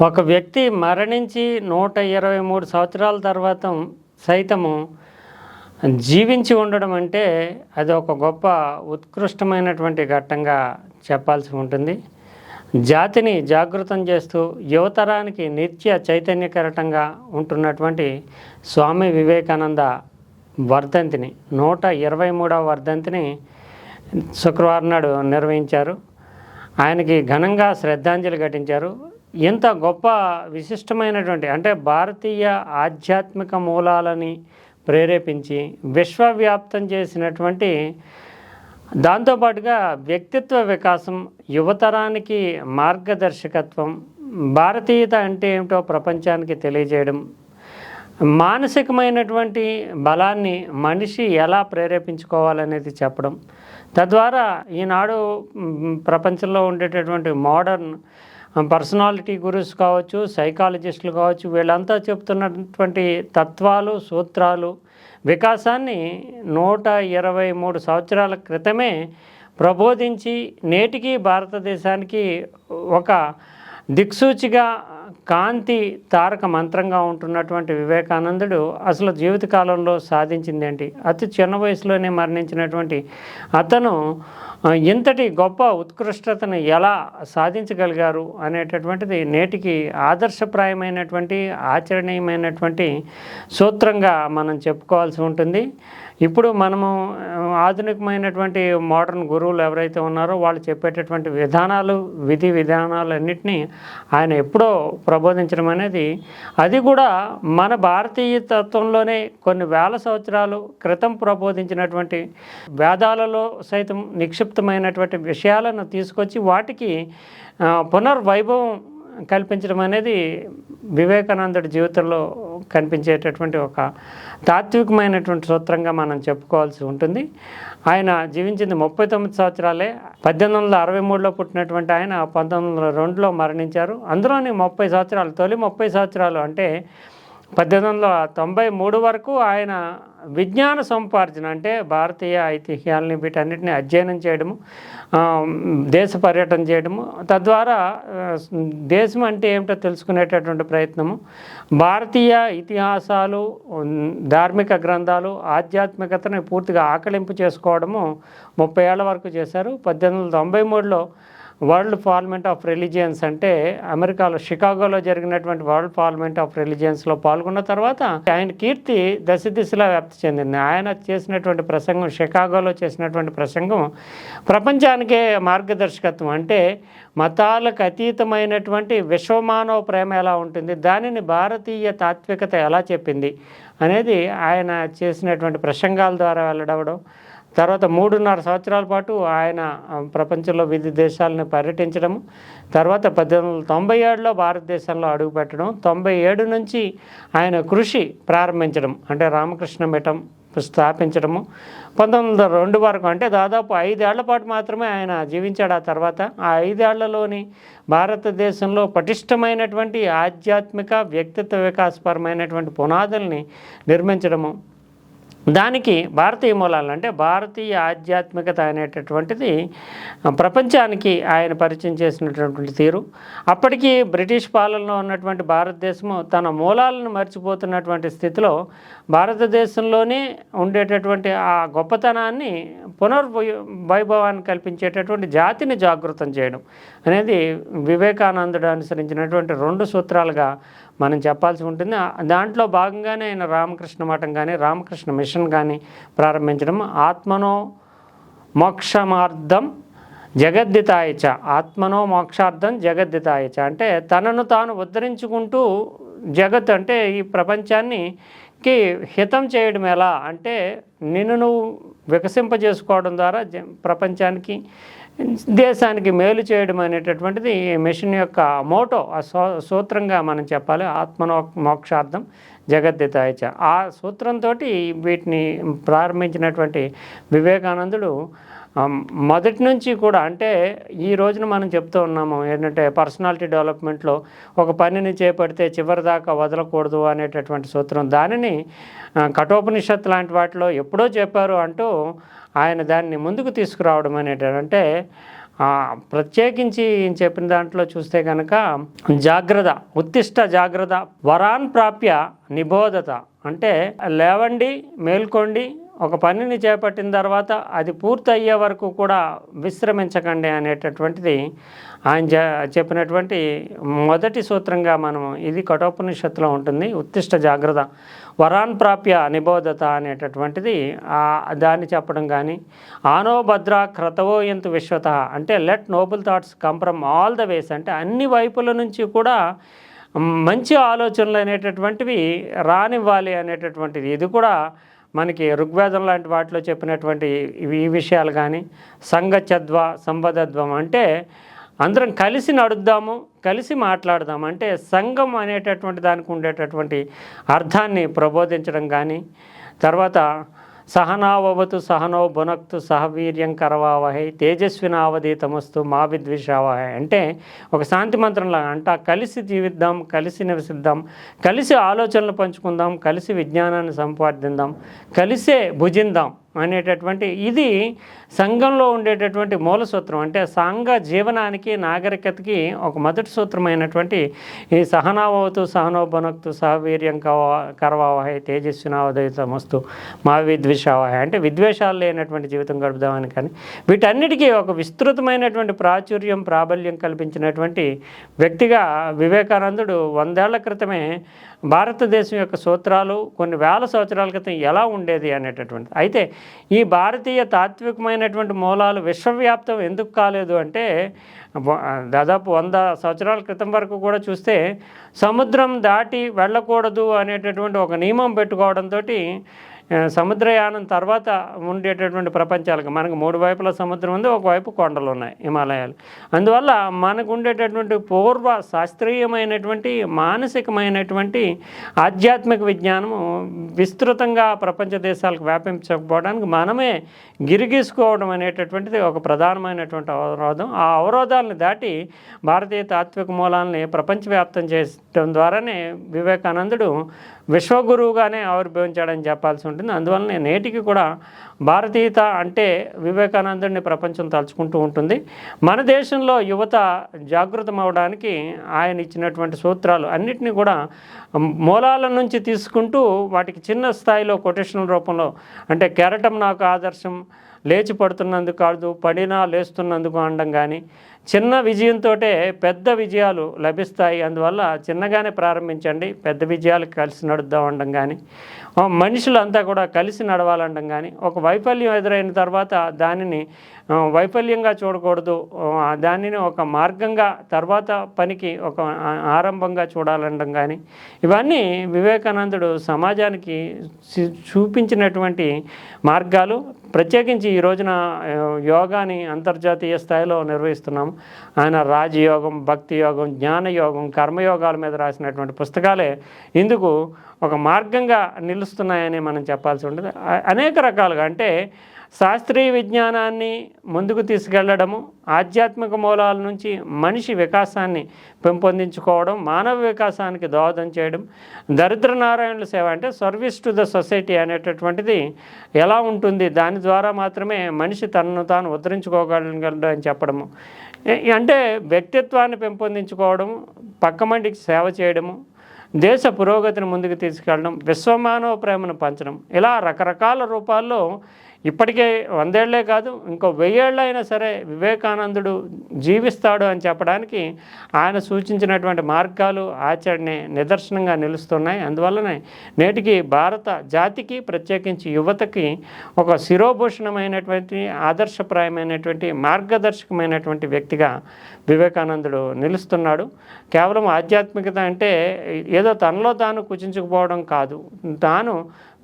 ఒక వ్యక్తి మరణించి నూట ఇరవై మూడు సంవత్సరాల తర్వాత సైతము జీవించి ఉండడం అంటే అది ఒక గొప్ప ఉత్కృష్టమైనటువంటి ఘట్టంగా చెప్పాల్సి ఉంటుంది. జాతిని జాగృతం చేస్తూ యువతరానికి నిత్య చైతన్యకరటంగా ఉంటున్నటువంటి స్వామి వివేకానంద వర్ధంతిని నూట ఇరవై మూడవ వర్ధంతిని శుక్రవారం నాడు నిర్వహించారు. ఆయనకి ఘనంగా శ్రద్ధాంజలి ఘటించారు. ఇంత గొప్ప విశిష్టమైనటువంటి అంటే భారతీయ ఆధ్యాత్మిక మూలాలని ప్రేరేపించి విశ్వవ్యాప్తం చేసినటువంటి దాంతోపాటుగా వ్యక్తిత్వ వికాసం యువతరానికి మార్గదర్శకత్వం భారతీయత అంటే ఏమిటో ప్రపంచానికి తెలియజేయడం మానసికమైనటువంటి బలాన్ని మనిషి ఎలా ప్రేరేపించుకోవాలనేది చెప్పడం. తద్వారా ఈనాడు ప్రపంచంలో ఉండేటటువంటి మోడర్న్ పర్సనాలిటీ గురుస్ కావచ్చు సైకాలజిస్టులు కావచ్చు వీళ్ళంతా చెప్తున్నటువంటి తత్వాలు సూత్రాలు వికాసాన్ని నూట ఇరవై మూడు సంవత్సరాల క్రితమే ప్రబోధించి నేటికి భారతదేశానికి ఒక దిక్సూచిగా కాంతి తారక మంత్రంగా ఉంటున్నటువంటి వివేకానందుడు అసలు జీవితకాలంలో సాధించింది ఏంటి అతి చిన్న వయసులోనే మరణించినటువంటి అతను ఇంతటి గొప్ప ఉత్కృష్టతను ఎలా సాధించగలిగారు అనేటటువంటిది నేటికి ఆదర్శప్రాయమైనటువంటి ఆచరణీయమైనటువంటి సూత్రంగా మనం చెప్పుకోవాల్సి ఉంటుంది. ఇప్పుడు మనము ఆధునికమైనటువంటి మోడర్న్ గురువులు ఎవరైతే ఉన్నారో వాళ్ళు చెప్పేటటువంటి విధానాలు విధి విధానాలన్నింటినీ ఆయన ఎప్పుడో ప్రబోధించడం అనేది అది కూడా మన భారతీయ తత్వంలోనే కొన్ని వేల సంవత్సరాలు క్రితం ప్రబోధించినటువంటి వేదాలలో సైతం నిక్షిప్తమైనటువంటి విషయాలను తీసుకొచ్చి వాటికి పునర్వైభవం కల్పించడం అనేది వివేకానందుడి జీవితంలో కనిపించేటటువంటి ఒక తాత్వికమైనటువంటి సూత్రంగా మనం చెప్పుకోవాల్సి ఉంటుంది. ఆయన జీవించింది ముప్పై తొమ్మిది సంవత్సరాలే. పద్దెనిమిది వందల అరవై మూడులో పుట్టినటువంటి ఆయన పంతొమ్మిది వందల రెండులో మరణించారు. అందులోని ముప్పై సంవత్సరాలు తొలి ముప్పై సంవత్సరాలు అంటే పద్దెనిమిది వందల తొంభై మూడు వరకు ఆయన విజ్ఞాన సముపార్జన అంటే భారతీయ ఐతిహ్యాలని వీటన్నిటిని అధ్యయనం చేయడము దేశ పర్యటన చేయడము తద్వారా దేశం అంటే ఏమిటో తెలుసుకునేటటువంటి ప్రయత్నము భారతీయ ఇతిహాసాలు ధార్మిక గ్రంథాలు ఆధ్యాత్మికతను పూర్తిగా ఆకలింపు చేసుకోవడము ముప్పై ఏళ్ళ వరకు చేశారు. పద్దెనిమిది వందల తొంభై మూడులో వరల్డ్ పార్లమెంట్ ఆఫ్ రిలీజియన్స్ అంటే అమెరికాలో షికాగోలో జరిగినటువంటి వరల్డ్ పార్లమెంట్ ఆఫ్ రిలీజియన్స్లో పాల్గొన్న తర్వాత ఆయన కీర్తి దశ దిశలా వ్యాప్తి చెందింది. ఆయన చేసినటువంటి ప్రసంగం షికాగోలో చేసినటువంటి ప్రసంగం ప్రపంచానికే మార్గదర్శకత్వం. అంటే మతాలకు అతీతమైనటువంటి విశ్వమానవ ప్రేమ ఎలా ఉంటుంది దానిని భారతీయ తాత్వికత ఎలా చెప్పింది అనేది ఆయన చేసినటువంటి ప్రసంగాల ద్వారా వెళ్ళడవడం తర్వాత మూడున్నర సంవత్సరాల పాటు ఆయన ప్రపంచంలో వివిధ దేశాలను పర్యటించడము తర్వాత పద్దెనిమిది వందల తొంభై ఏడులో భారతదేశంలో అడుగుపెట్టడం తొంభై ఏడు నుంచి ఆయన కృషి ప్రారంభించడం అంటే రామకృష్ణ మిఠం స్థాపించడము పంతొమ్మిది వందల రెండు వరకు అంటే దాదాపు ఐదేళ్ళ పాటు మాత్రమే ఆయన జీవించాడు. ఆ తర్వాత ఆ ఐదేళ్ళలోని భారతదేశంలో పటిష్టమైనటువంటి ఆధ్యాత్మిక వ్యక్తిత్వ వికాసపరమైనటువంటి పునాదుల్ని నిర్మించడము దానికి భారతీయ మూలాలు అంటే భారతీయ ఆధ్యాత్మికత అనేటటువంటిది ప్రపంచానికి ఆయన పరిచయం చేసినటువంటి తీరు. అప్పటికి బ్రిటిష్ పాలనలో ఉన్నటువంటి భారతదేశము తన మూలాలను మర్చిపోతున్నటువంటి స్థితిలో భారతదేశంలోనే ఉండేటటువంటి ఆ గొప్పతనాన్ని పునర్ వైభవాన్ని కల్పించేటటువంటి జాతిని జాగృతం చేయడం అనేది వివేకానందుడు అనుసరించినటువంటి రెండు సూత్రాలుగా మనం చెప్పాల్సి ఉంటుంది. దాంట్లో భాగంగానే ఆయన రామకృష్ణ మఠం కానీ రామకృష్ణ మిషన్ కానీ ప్రారంభించడం. ఆత్మనో మోక్షమార్థం జగద్దితాయచ ఆత్మనో మోక్షార్థం జగద్దితాయచ అంటే తనను తాను ఉద్ధరించుకుంటూ జగత్ అంటే ఈ ప్రపంచాన్ని కి హితం చేయడం ఎలా? అంటే నిన్ను నువ్వు వికసింపజేసుకోవడం ద్వారా జ- ప్రపంచానికి దేశానికి మేలు చేయడం అనేటటువంటిది ఈ మిషన్ యొక్క మోటో ఆ సూత్రంగా మనం చెప్పాలి ఆత్మనో మోక్షార్థం జగద్దితాయచ ఆ సూత్రంతో వీటిని ప్రారంభించినటువంటి వివేకానందుడు మొదటి నుంచి కూడా అంటే ఈ రోజున మనం చెప్తూ ఉన్నాము ఏంటంటే పర్సనాలిటీ డెవలప్మెంట్లో ఒక పనిని చేపడితే చివరి దాకా వదలకూడదు అనేటటువంటి సూత్రం. దానిని కఠోపనిషత్ లాంటి వాటిలో ఎప్పుడో చెప్పారు అంటూ ఆయన దాన్ని ముందుకు తీసుకురావడం అనేటంటే ప్రత్యేకించి చెప్పిన దాంట్లో చూస్తే కనుక జాగ్రత్త ఉత్తిష్ట జాగ్రత్త వరాన్ ప్రాప్య నిబోధత. అంటే లేవండి మేల్కోండి ఒక పనిని చేపట్టిన తర్వాత అది పూర్తి అయ్యే వరకు కూడా విశ్రమించకండి అనేటటువంటిది ఆయన చెప్పినటువంటి మొదటి సూత్రంగా మనం ఇది కఠోపనిషత్తులో ఉంటుంది ఉత్తిష్ట జాగ్రత్త వరాన్ ప్రాప్య నిబోధత అనేటటువంటిది. దాన్ని చెప్పడం కానీ ఆనో భద్ర క్రతవో ఎంతు విశ్వత అంటే let noble thoughts come from all the ways అంటే అన్ని వైపుల నుంచి కూడా మంచి ఆలోచనలు అనేటటువంటివి రానివ్వాలి అనేటటువంటిది. ఇది కూడా మనకి ఋగ్వేదం లాంటి వాటిలో చెప్పినటువంటి ఈ విషయాలు కానీ సంగచద్వ సంపదద్వం అంటే అందరం కలిసి నడుద్దాము కలిసి మాట్లాడదాం అంటే సంఘం అనేటటువంటి దానికి ఉండేటటువంటి అర్థాన్ని ప్రబోధించడం కానీ తర్వాత సహనావతు సహనో భునక్తు సహవీర్యం కరవావహై తేజస్వినావధీతమస్తు మా విద్విషావహై. అంటే ఒక శాంతి మంత్రంలాగా అంట కలిసి జీవిద్దాం కలిసి నివసిద్దాం కలిసి ఆలోచనలు పంచుకుందాం కలిసి విజ్ఞానాన్ని సంపాదిద్దాం కలిసే భుజిందాం. అనేటటువంటి ఇది సంఘంలో ఉండేటటువంటి మూల సూత్రం. అంటే సంఘ జీవనానికి నాగరికతకి ఒక మొదటి సూత్రమైనటువంటి ఈ సహనావతు సహనోభనక్తు సహవీర్యం కవ కరవావహై తేజస్వినావదయతమస్తు మా విద్వేషావహై అంటే విద్వేషాలు లేనటువంటి జీవితం గడుపుదామని కానీ వీటన్నిటికీ ఒక విస్తృతమైనటువంటి ప్రాచుర్యం ప్రాబల్యం కల్పించినటువంటి వ్యక్తిగా వివేకానందుడు వందేళ్ళ క్రితమే భారతదేశం యొక్క సూత్రాలు కొన్ని వేల సంవత్సరాల క్రితం ఎలా ఉండేది అనేటటువంటి అయితే ఈ భారతీయ తాత్వికమైనటువంటి మూలాలు విశ్వవ్యాప్తం ఎందుకు కాలేదు అంటే దాదాపు వంద సంవత్సరాల క్రితం వరకు కూడా చూస్తే సముద్రం దాటి వెళ్ళకూడదు అనేటటువంటి ఒక నియమం పెట్టుకోవడంతో సముద్రయానం తర్వాత ఉండేటటువంటి ప్రపంచాలకు మనకు మూడు వైపుల సముద్రం ఉంది ఒకవైపు కొండలు ఉన్నాయి హిమాలయాలు. అందువల్ల మనకు ఉండేటటువంటి పూర్వ శాస్త్రీయమైనటువంటి మానసికమైనటువంటి ఆధ్యాత్మిక విజ్ఞానము విస్తృతంగా ప్రపంచ దేశాలకు వ్యాపించకపోవడానికి మనమే గిరిగీసుకోవడం అనేటటువంటిది ఒక ప్రధానమైనటువంటి అవరోధం. ఆ అవరోధాలను దాటి భారతీయ తాత్విక మూలాలని ప్రపంచవ్యాప్తం చేయడం ద్వారానే వివేకానందుడు విశ్వగురువుగానే ఆవిర్భవించాడని చెప్పాల్సి ఉంటుంది. అందువలన నేటికి కూడా భారతీయత అంటే వివేకానందుడిని ప్రపంచం తలుచుకుంటూ ఉంటుంది. మన దేశంలో యువత జాగృతం అవడానికి ఆయన ఇచ్చినటువంటి సూత్రాలు అన్నిటినీ కూడా మూలాల నుంచి తీసుకుంటూ వాటికి చిన్న స్థాయిలో కొటేషన్ రూపంలో అంటే కెరటం నాకు ఆదర్శం లేచి పడుతున్నందుకు కాదు పడినా లేస్తున్నందుకు అనడం కానీ చిన్న విజయంతో పెద్ద విజయాలు లభిస్తాయి. అందువల్ల చిన్నగానే ప్రారంభించండి పెద్ద విజయాలు కలిసి నడుద్దాం అనడం కానీ మనుషులంతా కూడా కలిసి నడవాలంటాం కానీ ఒక వైఫల్యం ఎదురైన తర్వాత దానిని వైఫల్యంగా చూడకూడదు. దానిని ఒక మార్గంగా తర్వాత పనికి ఒక ఆరంభంగా చూడాలంటాం కానీ ఇవన్నీ వివేకానందుడు సమాజానికి చూపించినటువంటి మార్గాలు. ప్రత్యేకించి ఈ రోజున యోగాని అంతర్జాతీయ స్థాయిలో నిర్వహిస్తున్నాం. ఆయన రాజయోగం భక్తి యోగం జ్ఞానయోగం కర్మయోగాల మీద రాసినటువంటి పుస్తకాలే. ఇందుకు ఒక మార్గంగా నిలుస్తున్నాయని మనం చెప్పాల్సి ఉంటుంది. అనేక రకాలుగా అంటే శాస్త్రీయ విజ్ఞానాన్ని ముందుకు తీసుకెళ్ళడము ఆధ్యాత్మిక మూలాల నుంచి మనిషి వికాసాన్ని పెంపొందించుకోవడం మానవ వికాసానికి దోహదం చేయడం దరిద్ర నారాయణుల సేవ అంటే సర్వీస్ టు ద సొసైటీ అనేటటువంటిది ఎలా ఉంటుంది దాని ద్వారా మాత్రమే మనిషి తనను తాను ఉద్ధరించుకోగలగలడు అని చెప్పడము అంటే వ్యక్తిత్వాన్ని పెంపొందించుకోవడం పక్క మందికి సేవ చేయడము దేశ పురోగతిని ముందుకు తీసుకెళ్ళడం విశ్వమానవ ప్రేమను పంచడం ఇలా రకరకాల రూపాల్లో ఇప్పటికే వందేళ్ళే కాదు ఇంకో వెయ్యేళ్ళు అయినా సరే వివేకానందుడు జీవిస్తాడు అని చెప్పడానికి ఆయన సూచించినటువంటి మార్గాలు ఆచరణే నిదర్శనంగా నిలుస్తున్నాయి. అందువల్లనే నేటికి భారత జాతికి ప్రత్యేకించి యువతకి ఒక శిరోభూషణమైనటువంటి ఆదర్శప్రాయమైనటువంటి మార్గదర్శకమైనటువంటి వ్యక్తిగా వివేకానందుడు నిలుస్తున్నాడు. కేవలం ఆధ్యాత్మికత అంటే ఏదో తనలో తాను కుచించుకుపోవడం కాదు. తాను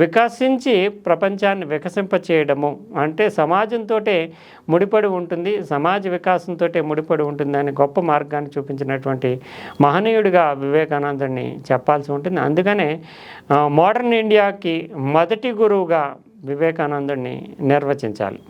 వికసించి ప్రపంచాన్ని వికసింపచేయడము. అంటే సమాజంతో ముడిపడి ఉంటుంది సమాజ వికాసంతో ముడిపడి ఉంటుంది అనే గొప్ప మార్గాన్ని చూపించినటువంటి మహనీయుడిగా వివేకానందుడిని చెప్పాల్సి ఉంటుంది. అందుకనే మోడర్న్ ఇండియాకి మొదటి గురువుగా వివేకానందుడిని నిర్వచించాలి.